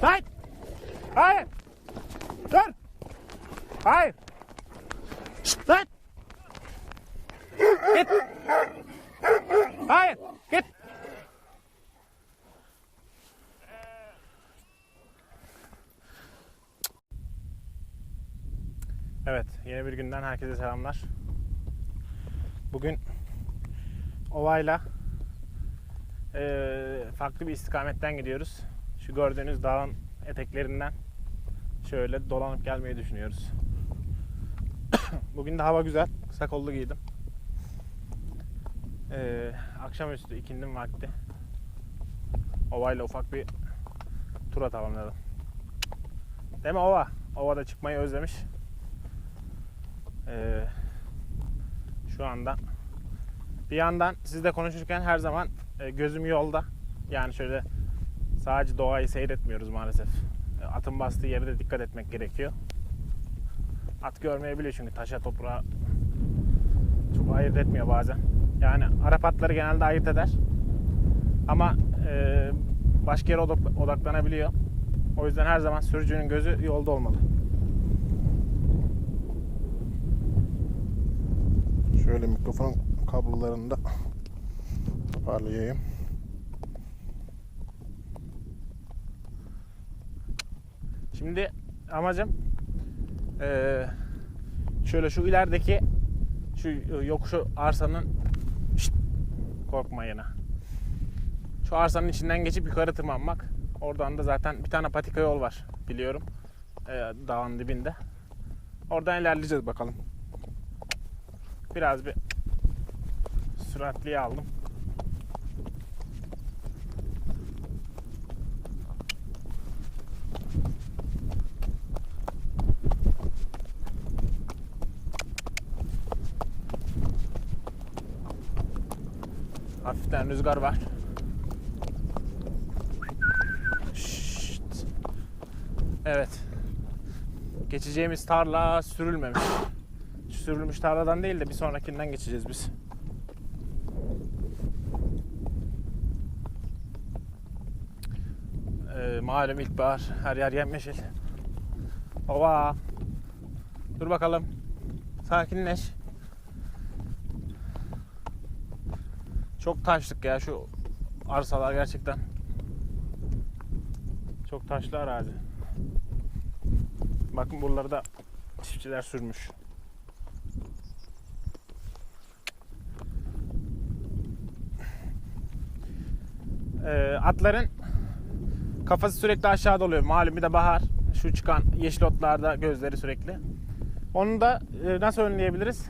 Hayır. Hayır. Dur. Hayır. Şşt, Lan. Git. Hayır. Git. Evet, yeni bir günden herkese selamlar. Bugün Ova'yla eee, farklı bir istikametten gidiyoruz. Şu gördüğünüz dağın eteklerinden şöyle dolanıp gelmeyi düşünüyoruz. Bugün de hava güzel. Kısa kollu giydim. Eee akşamüstü ikindim vakti. Ova'yla ufak bir tur atalım dedim. Değil mi Ova? Ova da çıkmayı özlemiş. Ee, şu anda bir yandan sizle konuşurken her zaman e, gözüm yolda. Yani şöyle sadece doğayı seyretmiyoruz maalesef. E, Atın bastığı yere de dikkat etmek gerekiyor. At görmeyebiliyor çünkü taşa toprağa çok ayırt etmiyor bazen. Yani Arap atları genelde ayırt eder. Ama e, başka yere odak- odaklanabiliyor. O yüzden her zaman sürücünün gözü yolda olmalı. Şöyle mikrofon kablolarını da toparlayayım. Şimdi amacım eee, şöyle şu ilerideki şu yokuşu arsanın Şşt, korkma yine. Şu arsanın içinden geçip yukarı tırmanmak. Oradan da zaten bir tane patika yol var biliyorum. Eee, dağın dibinde. Oradan ilerleyeceğiz bakalım. Biraz bir süratliye aldım. Hafiften rüzgar var. Şşt. Evet. Geçeceğimiz tarla sürülmemiş. Sürülmüş tarladan değil de bir sonrakinden geçeceğiz biz. Ee, malum ilkbahar. Her yer yemyeşil. Ova. Dur bakalım. Sakinleş. Çok taşlık ya şu arsalar gerçekten. Çok taşlı arazi. Bakın buraları da çiftçiler sürmüş. Ee, atların kafası sürekli aşağıda oluyor. Malum bir de bahar. Şu çıkan yeşil otlarda gözleri sürekli. Onu da e, nasıl önleyebiliriz?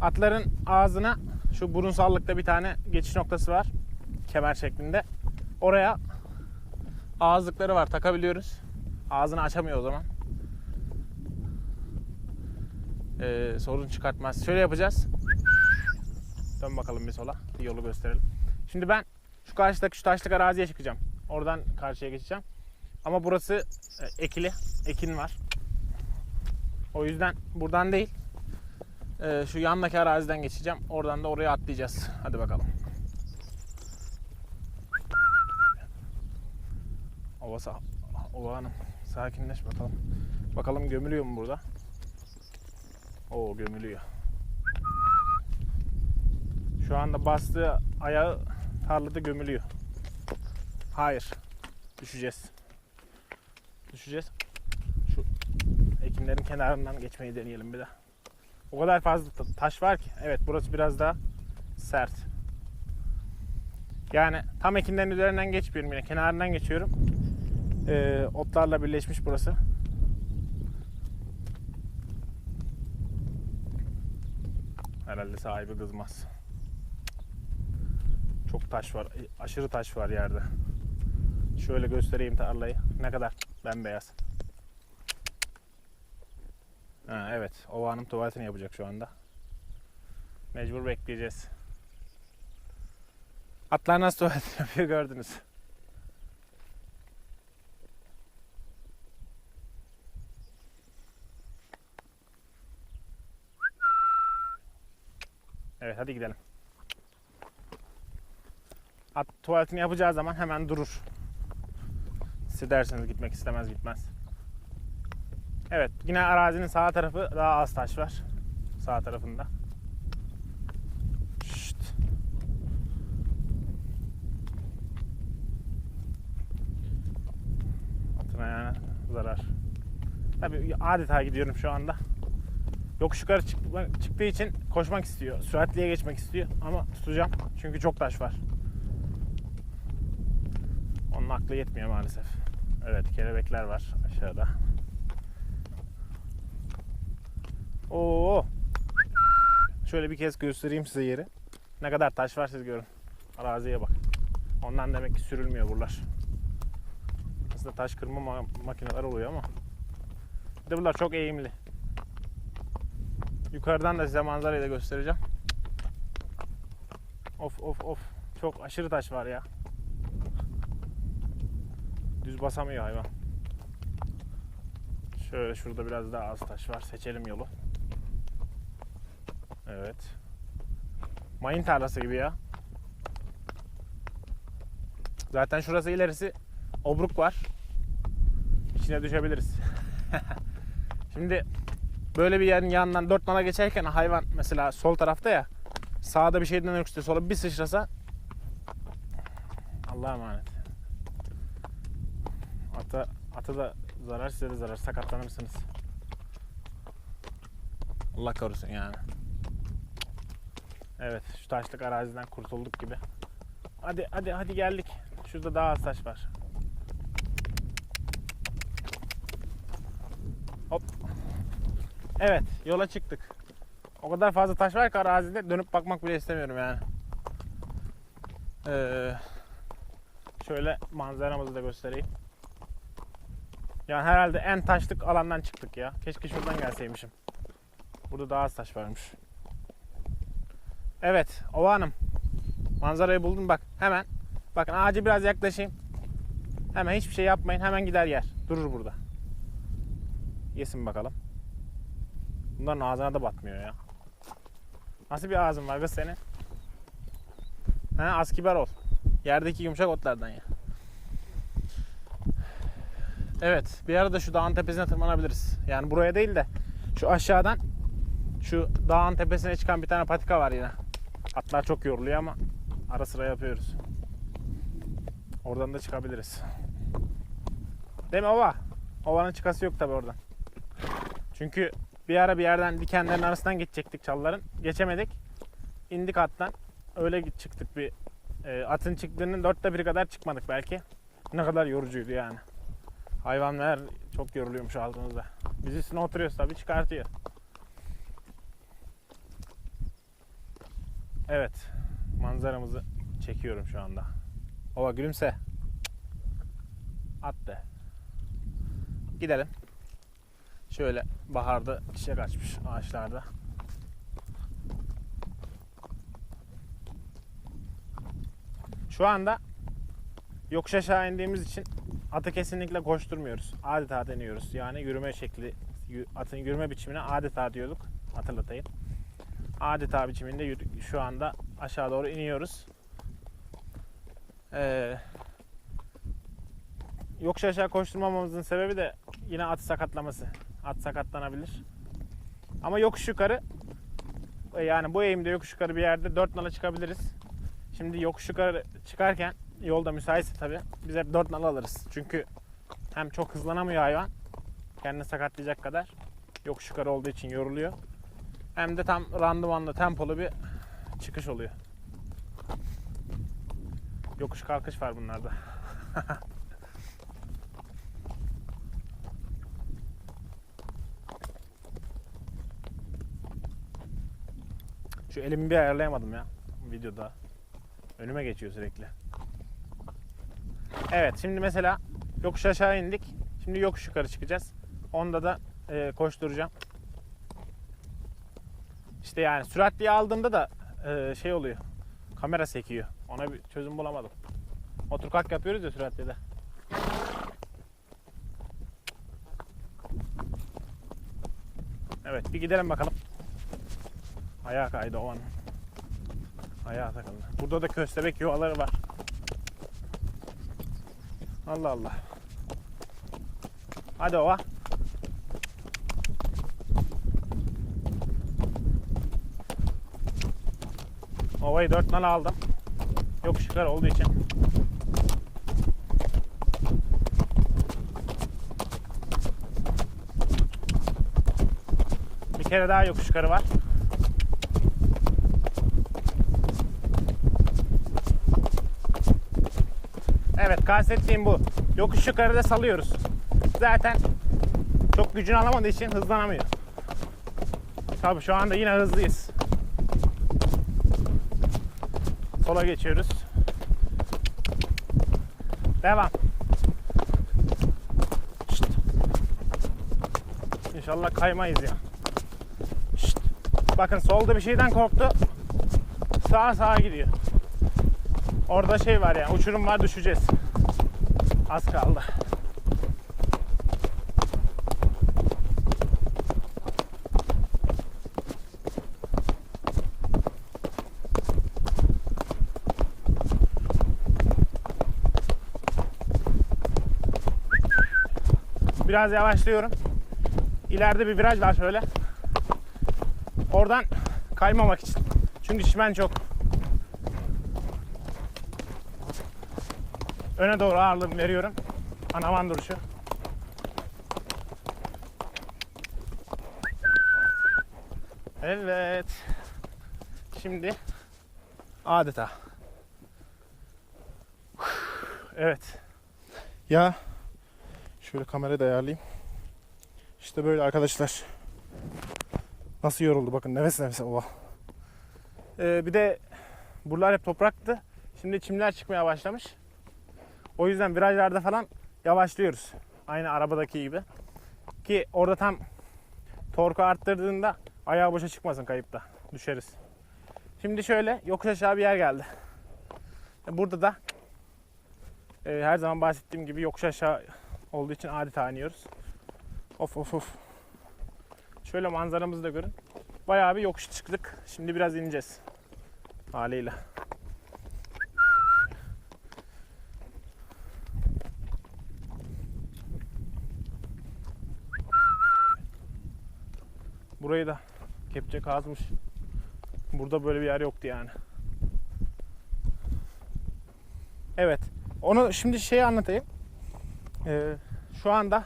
Atların ağzına şu burunsallıkta bir tane geçiş noktası var. Kemer şeklinde. Oraya ağızlıkları var takabiliyoruz. Ağzını açamıyor o zaman. Ee, sorun çıkartmaz. Şöyle yapacağız. Dön bakalım bir sola. Bir yolu gösterelim. Şimdi ben şu karşıdaki şu taşlık araziye çıkacağım. Oradan karşıya geçeceğim. Ama burası e, ekili. Ekin var. O yüzden buradan değil. E, şu yandaki araziden geçeceğim. Oradan da oraya atlayacağız. Hadi bakalım. Ova, Ova Hanım sakinleş bakalım. Bakalım gömülüyor mu burada? Oo gömülüyor. Şu anda bastığı ayağı tarlada gömülüyor. Hayır. Düşeceğiz. Düşeceğiz. Şu ekinlerin kenarından geçmeyi deneyelim bir de. O kadar fazla ta- taş var ki. Evet burası biraz daha sert. Yani tam ekinlerin üzerinden geçmiyorum yine. Kenarından geçiyorum. Ee, otlarla birleşmiş burası. Herhalde sahibi kızmaz. Çok taş var. Aşırı taş var yerde. Şöyle göstereyim tarlayı. Ne kadar bembeyaz. Ha, evet. Ova Hanım tuvaletini yapacak şu anda. Mecbur bekleyeceğiz. Atlar nasıl tuvalet yapıyor gördünüz. Evet hadi gidelim. At tuvaletini yapacağı zaman hemen durur. Siz derseniz gitmek istemez gitmez. Evet yine arazinin sağ tarafı daha az taş var. Sağ tarafında. Şşt. Atın ayağına zarar. Tabii adeta gidiyorum şu anda. Yokuş yukarı çıkma- çıktığı için koşmak istiyor. Süratliye geçmek istiyor ama tutacağım. Çünkü çok taş var. Onun aklı yetmiyor maalesef. Evet kelebekler var aşağıda. Oo. Şöyle bir kez göstereyim size yeri. Ne kadar taş var siz görün. Araziye bak. Ondan demek ki sürülmüyor buralar. Aslında taş kırma ma- makineler oluyor ama. Bir de bunlar çok eğimli. Yukarıdan da size manzarayı da göstereceğim. Of of of. Çok aşırı taş var ya. Düz basamıyor hayvan. Şöyle şurada biraz daha az taş var. Seçelim yolu. Evet. Mayın tarlası gibi ya. Zaten şurası ilerisi obruk var. İçine düşebiliriz. Şimdi böyle bir yerin yanından dört nala geçerken hayvan mesela sol tarafta ya sağda bir şeyden öksürse sola bir sıçrasa Allah'a emanet. Ata, ata da zarar size de zarar sakatlanırsınız. Allah korusun yani. Evet şu taşlık araziden kurtulduk gibi. Hadi hadi hadi geldik. Şurada daha az taş var. Hop. Evet yola çıktık. O kadar fazla taş var ki arazide dönüp bakmak bile istemiyorum yani. Ee, şöyle manzaramızı da göstereyim. Yani herhalde en taşlık alandan çıktık ya. Keşke şuradan gelseymişim. Burada daha az taş varmış. Evet, Ova Hanım. Manzarayı buldum bak. Hemen. Bakın ağacı biraz yaklaşayım. Hemen hiçbir şey yapmayın. Hemen gider yer. Durur burada. Yesin bakalım. Bunların ağzına da batmıyor ya. Nasıl bir ağzın var kız senin? Ha, az kibar ol. Yerdeki yumuşak otlardan ya. Evet, bir arada şu dağın tepesine tırmanabiliriz. Yani buraya değil de şu aşağıdan şu dağın tepesine çıkan bir tane patika var yine. Atlar çok yoruluyor ama ara sıra yapıyoruz. Oradan da çıkabiliriz. Değil mi ova? Ovanın çıkası yok tabi oradan. Çünkü bir ara bir yerden dikenlerin arasından geçecektik çalların. Geçemedik. İndik attan. Öyle çıktık bir. e, atın çıktığının dörtte biri kadar çıkmadık belki. Ne kadar yorucuydu yani. Hayvanlar çok yoruluyormuş altımızda. Biz üstüne oturuyoruz tabii çıkartıyor. Evet. Manzaramızı çekiyorum şu anda. Ova gülümse. At de. Gidelim. Şöyle baharda çiçek açmış ağaçlarda. Şu anda yokuş aşağı indiğimiz için atı kesinlikle koşturmuyoruz. Adeta deniyoruz. Yani yürüme şekli, atın yürüme biçimine adeta diyorduk. Hatırlatayım. Adeta biçiminde şu anda aşağı doğru iniyoruz. Ee, yokuş aşağı koşturmamamızın sebebi de yine at sakatlaması. At sakatlanabilir. Ama yokuş yukarı e, yani bu eğimde yokuş yukarı bir yerde dört nala çıkabiliriz. Şimdi yokuş yukarı çıkarken yolda müsaitse tabi biz hep dört nala alırız. Çünkü hem çok hızlanamıyor hayvan kendini sakatlayacak kadar yokuş yukarı olduğu için yoruluyor. Hem de tam randımanlı tempolu bir çıkış oluyor. Yokuş kalkış var bunlarda. Şu elimi bir ayarlayamadım ya videoda. Önüme geçiyor sürekli. Evet şimdi mesela yokuş aşağı indik. Şimdi yokuş yukarı çıkacağız. Onda da e, koşturacağım. İşte yani süratliye aldığımda da e, şey oluyor. Kamera sekiyor. Ona bir çözüm bulamadım. Otur kalk yapıyoruz ya süratli de. Evet bir gidelim bakalım. Ayağa kaydı o an. Ayağa takıldı. Burada da köstebek yuvaları var. Allah Allah. Hadi ova. Ovayı dört nal aldım. Yokuş yukarı olduğu için. Bir kere daha yokuş yukarı var. Evet kastettiğim bu. Yokuş yukarıda salıyoruz. Zaten çok gücünü alamadığı için hızlanamıyor. Tabii şu anda yine hızlıyız. Sola geçiyoruz. Devam. Şşt. İnşallah kaymayız ya. Şşt. Bakın solda bir şeyden korktu. Sağa sağa gidiyor. Orada şey var ya, uçurum var düşeceğiz. Az kaldı. Biraz yavaşlıyorum. İleride bir viraj var şöyle. Oradan kaymamak için. Çünkü çimen çok. Öne doğru ağırlığımı veriyorum. Anaman duruşu. Evet. Şimdi adeta. Evet. Ya şöyle kamerayı da ayarlayayım. İşte böyle arkadaşlar. Nasıl yoruldu bakın nefes nefese ova. Ee, bir de buralar hep topraktı. Şimdi çimler çıkmaya başlamış. O yüzden virajlarda falan yavaşlıyoruz. Aynı arabadaki gibi. Ki orada tam torku arttırdığında ayağı boşa çıkmasın kayıpta. Düşeriz. Şimdi şöyle yokuş aşağı bir yer geldi. Burada da e, her zaman bahsettiğim gibi yokuş aşağı olduğu için adeta iniyoruz. Of of of. Şöyle manzaramızı da görün. Bayağı bir yokuş çıktık. Şimdi biraz ineceğiz. Haliyle. Burayı da kepçe kazmış. Burada böyle bir yer yoktu yani. Evet. Onu şimdi şey anlatayım. Ee, şu anda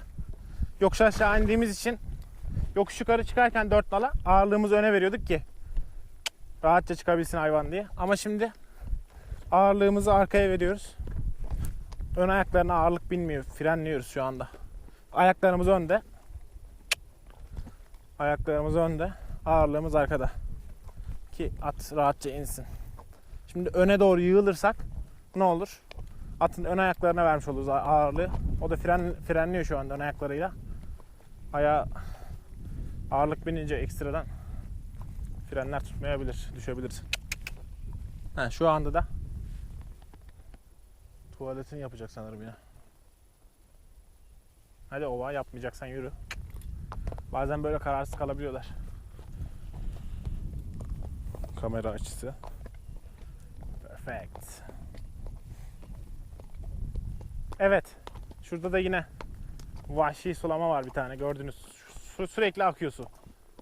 yokuş aşağı indiğimiz için yokuş yukarı çıkarken dört nala ağırlığımızı öne veriyorduk ki rahatça çıkabilsin hayvan diye. Ama şimdi ağırlığımızı arkaya veriyoruz. Ön ayaklarına ağırlık binmiyor. Frenliyoruz şu anda. Ayaklarımız önde. Ayaklarımız önde. Ağırlığımız arkada. Ki at rahatça insin. Şimdi öne doğru yığılırsak ne olur? Atın ön ayaklarına vermiş oluruz ağırlığı. O da fren, frenliyor şu anda ön ayaklarıyla. Ayağa ağırlık binince ekstradan frenler tutmayabilir, düşebilir. Ha, şu anda da tuvaletini yapacak sanırım ya. Hadi ova yapmayacaksan yürü. Bazen böyle kararsız kalabiliyorlar. Kamera açısı. Perfect. Evet. Şurada da yine vahşi sulama var bir tane gördünüz. Su, sürekli akıyor su.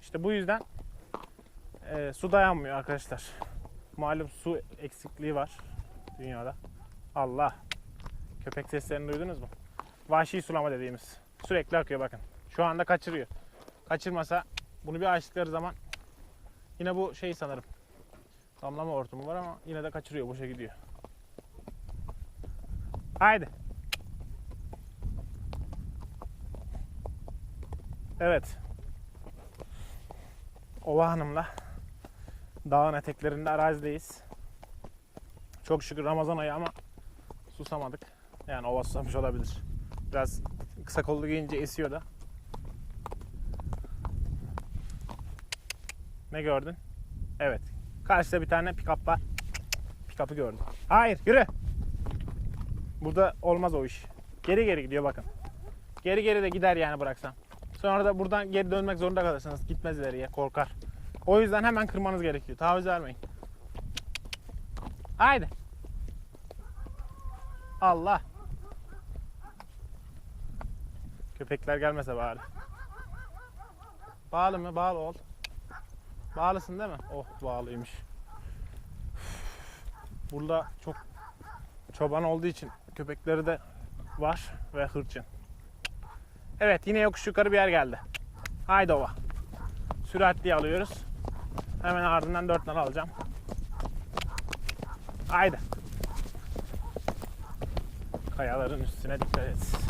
İşte bu yüzden e, su dayanmıyor arkadaşlar. Malum su eksikliği var dünyada. Allah. Köpek seslerini duydunuz mu? Vahşi sulama dediğimiz. Sürekli akıyor bakın. Şu anda kaçırıyor. Kaçırmasa bunu bir açtıkları zaman yine bu şey sanırım. Damlama hortumu var ama yine de kaçırıyor. Boşa gidiyor. Haydi. Evet. Ova Hanım'la dağın eteklerinde arazideyiz. Çok şükür Ramazan ayı ama susamadık. Yani ova susamış olabilir. Biraz kısa kollu giyince esiyor da. Ne gördün? Evet. Karşıda bir tane pick-up var. Pick-up'ı gördüm. Hayır yürü. Burada olmaz o iş. Geri geri gidiyor bakın. Geri geri de gider yani bıraksam. Sonra da buradan geri dönmek zorunda kalırsınız. Gitmez ileriye korkar. O yüzden hemen kırmanız gerekiyor. Taviz vermeyin. Haydi. Allah. Köpekler gelmese bari. Bağlı mı? Bağlı ol. Bağlısın değil mi? Oh bağlıymış. Burada çok çoban olduğu için köpekleri de var ve hırçın. Evet yine yokuş yukarı bir yer geldi. Haydi ova. Süratli alıyoruz. Hemen ardından dört nal alacağım. Haydi. Kayaların üstüne dikkat et.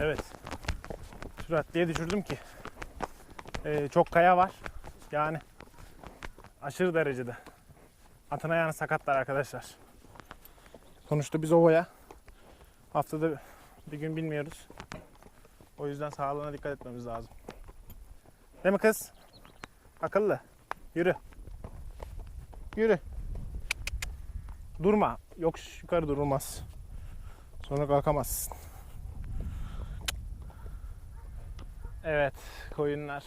Evet. Süratliye düşürdüm ki. Ee, çok kaya var. Yani aşırı derecede. Atın ayağını sakatlar arkadaşlar. Sonuçta biz ovaya haftada bir gün bilmiyoruz. O yüzden sağlığına dikkat etmemiz lazım. Değil mi kız? Akıllı. Yürü. Yürü. Durma. Yok yukarı durulmaz. Sonra kalkamazsın. Evet, koyunlar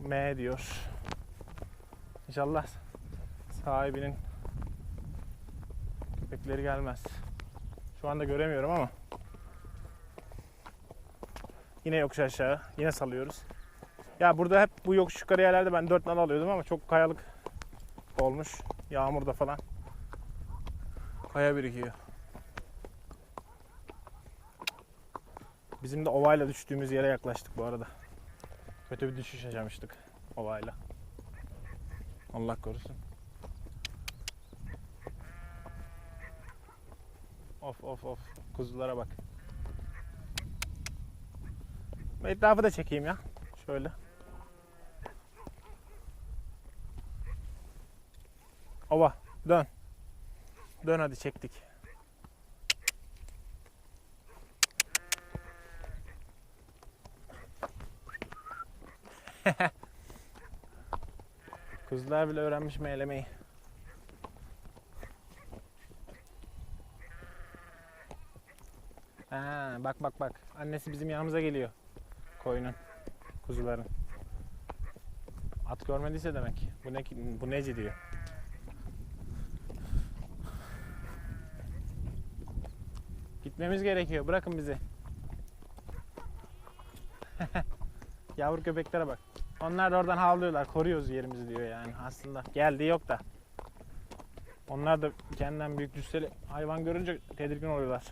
M diyor. İnşallah sahibinin köpekleri gelmez. Şu anda göremiyorum ama yine yokuş aşağı, yine salıyoruz. Ya burada hep bu yokuş yukarı yerlerde ben 4 nal alıyordum ama çok kayalık olmuş. Yağmurda falan kaya birikiyor. Bizim de ovayla düştüğümüz yere yaklaştık bu arada. Kötü bir düşüş yaşamıştık ovayla. Allah korusun. Of of of. Kuzulara bak. Etrafı da çekeyim ya. Şöyle. Ova dön. Dön hadi çektik. Kızlar bile öğrenmiş meylemeyi. Ha, bak bak bak. Annesi bizim yanımıza geliyor. Koyunun, kuzuların. At görmediyse demek. Bu ne bu neci diyor. Gitmemiz gerekiyor. Bırakın bizi. Yavru köpeklere bak. Onlar da oradan havlıyorlar. Koruyoruz yerimizi diyor yani aslında. Geldiği yok da. Onlar da kendinden büyük cüsseli hayvan görünce tedirgin oluyorlar.